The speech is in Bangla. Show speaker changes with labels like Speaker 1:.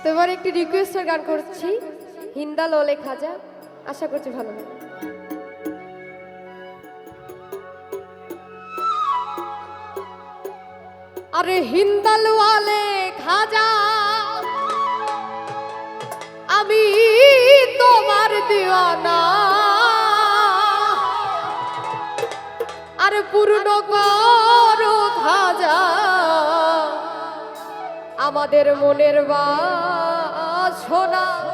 Speaker 1: তো এবার একটি রিকোয়েস্টের গান করছি। হিন্দা লোলে খাজা আশা করছি ভালো লাগবে আরে হিন্দাল ওয়ালে খাজা আমি তোমার দিওয়ানা। আরে পূর্ণ করো আমাদের মনের বাসনা। আমার